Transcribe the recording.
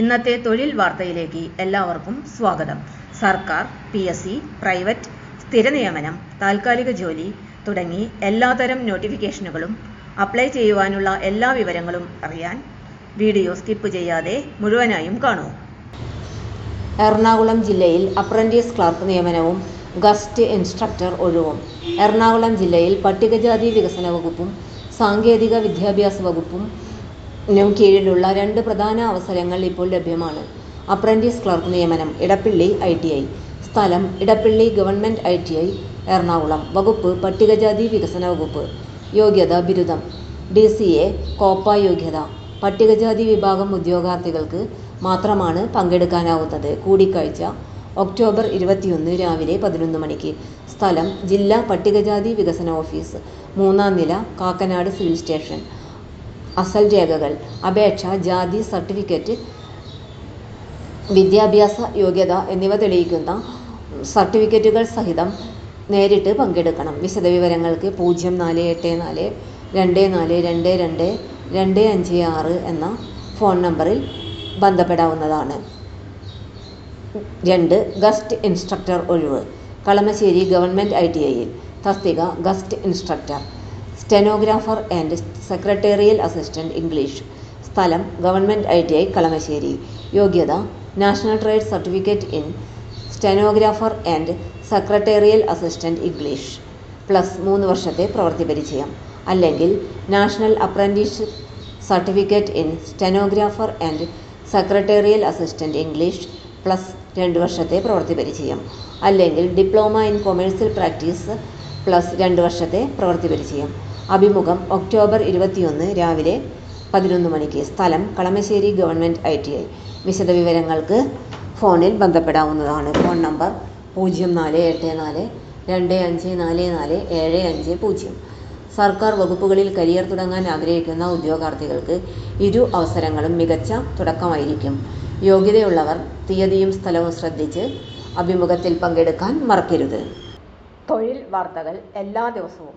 ഇന്നത്തെ തൊഴിൽ വാർത്തയിലേക്ക് എല്ലാവർക്കും സ്വാഗതം. സർക്കാർ പി എസ് സി പ്രൈവറ്റ് സ്ഥിര നിയമനം താൽക്കാലിക ജോലി തുടങ്ങി എല്ലാതരം നോട്ടിഫിക്കേഷനുകളും അപ്ലൈ ചെയ്യുവാനുള്ള എല്ലാ വിവരങ്ങളും അറിയാൻ വീഡിയോ സ്കിപ്പ് ചെയ്യാതെ മുഴുവനായും കാണൂ. എറണാകുളം ജില്ലയിൽ അപ്രന്റീസ് ക്ലാർക്ക് നിയമനവും ഗസ്റ്റ് ഇൻസ്ട്രക്ടർ ഒഴിവും. എറണാകുളം ജില്ലയിൽ പട്ടികജാതി വികസന വകുപ്പും സാങ്കേതിക വിദ്യാഭ്യാസ വകുപ്പും നും കീഴിലുള്ള രണ്ട് പ്രധാന അവസരങ്ങൾ ഇപ്പോൾ ലഭ്യമാണ്. അപ്രന്റീസ് ക്ലർക്ക് നിയമനം ഇടപ്പള്ളി ഐ ടി ഐ. സ്ഥലം Edappally government I T I Ernakulam. വകുപ്പ് പട്ടികജാതി വികസന വകുപ്പ്. യോഗ്യത ബിരുദം. ഡി സി എ കോപ്പ യോഗ്യത. പട്ടികജാതി വിഭാഗം ഉദ്യോഗാർത്ഥികൾക്ക് മാത്രമാണ് പങ്കെടുക്കാനാവുന്നത്. കൂടിക്കാഴ്ച ഒക്ടോബർ ഇരുപത്തിയൊന്ന് രാവിലെ പതിനൊന്ന് മണിക്ക്. സ്ഥലം ജില്ലാ പട്ടികജാതി വികസന ഓഫീസ്. മൂന്നാം നില കാക്കനാട് സിവിൽ സ്റ്റേഷൻ. അസൽ രേഖകൾ അപേക്ഷ ജാതി സർട്ടിഫിക്കറ്റ് വിദ്യാഭ്യാസ യോഗ്യത എന്നിവ തെളിയിക്കുന്ന സർട്ടിഫിക്കറ്റുകൾ സഹിതം നേരിട്ട് പങ്കെടുക്കണം. വിശദവിവരങ്ങൾക്ക് പൂജ്യം നാല് എട്ട് നാല് രണ്ട് നാല് രണ്ട് രണ്ട് രണ്ട് അഞ്ച് ആറ് എന്ന ഫോൺ നമ്പറിൽ ബന്ധപ്പെടാവുന്നതാണ്. രണ്ട് ഗസ്റ്റ് ഇൻസ്ട്രക്ടർ ഒഴിവ്. കളമശ്ശേരി ഗവൺമെന്റ് ഐ ടി ഐയിൽ തസ്തിക guest instructor. Stenographer and secretarial assistant English സ്ഥലം government I T I Kalamassery. യോഗ്യത national trade certificate in stenographer and secretarial assistant English plus മൂന്ന് വർഷത്തെ പ്രവൃത്തി പരിചയം. അല്ലെങ്കിൽ national apprenticeship certificate in stenographer and secretarial assistant English plus രണ്ട് വർഷത്തെ പ്രവൃത്തി പരിചയം. അല്ലെങ്കിൽ diploma in commercial practice plus രണ്ട് വർഷത്തെ പ്രവൃത്തി പരിചയം. അഭിമുഖം ഒക്ടോബർ ഇരുപത്തിയൊന്ന് രാവിലെ പതിനൊന്ന് മണിക്ക്. സ്ഥലം Kalamassery government I T I. വിശദവിവരങ്ങൾക്ക് ഫോണിൽ ബന്ധപ്പെടാവുന്നതാണ്. ഫോൺ നമ്പർ പൂജ്യം നാല് എട്ട് നാല് രണ്ട് അഞ്ച് നാല് നാല് ഏഴ് അഞ്ച് പൂജ്യം. സർക്കാർ വകുപ്പുകളിൽ കരിയർ തുടങ്ങാൻ ആഗ്രഹിക്കുന്ന ഉദ്യോഗാർത്ഥികൾക്ക് ഇരു അവസരങ്ങളും മികച്ച തുടക്കമായിരിക്കും. യോഗ്യതയുള്ളവർ തീയതിയും സ്ഥലവും ശ്രദ്ധിച്ച് അഭിമുഖത്തിൽ പങ്കെടുക്കാൻ മറക്കരുത്. തൊഴിൽ വാർത്തകൾ എല്ലാ ദിവസവും